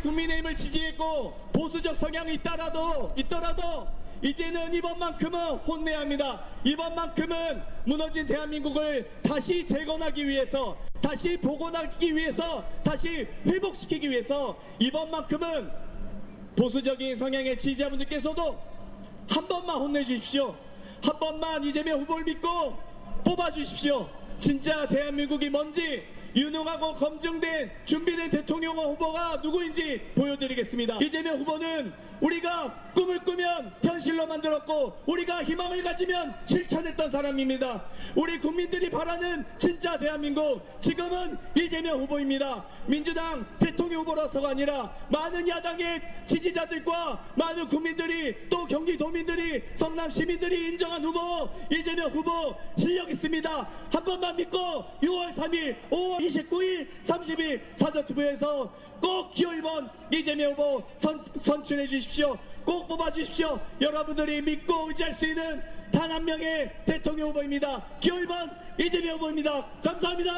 국민의힘을 지지했고 보수적 성향이 있더라도 있더라도 이제는 이번만큼은 혼내야 합니다. 이번만큼은 무너진 대한민국을 다시 재건하기 위해서 다시 복원하기 위해서 다시 회복시키기 위해서 이번만큼은 보수적인 성향의 지지자분들께서도 한 번만 혼내주십시오. 한 번만 이재명 후보를 믿고 뽑아주십시오. 진짜 대한민국이 뭔지 유능하고 검증된 준비된 대통령 후보가 누구인지 보여드리겠습니다. 이재명 후보는 우리가 꿈을 꾸면 현실로 만들었고 우리가 희망을 가지면 실천했던 사람입니다. 우리 국민들이 바라는 진짜 대한민국 지금은 이재명 후보입니다. 민주당 대통령 후보로서가 아니라 많은 야당의 지지자들과 많은 국민들이 또 경기도민들이 성남 시민들이 인정한 후보 이재명 후보 실력 있습니다. 한 번만 믿고 6월 3일, 5월 29일, 30일 사전투표에서 꼭 기호 1번 이재명 후보 선, 선출해 주십시오. 꼭 뽑아 주십시오. 여러분들이 믿고 의지할 수 있는 단 한 명의 대통령 후보입니다. 기호 1번 이재명 후보입니다. 감사합니다.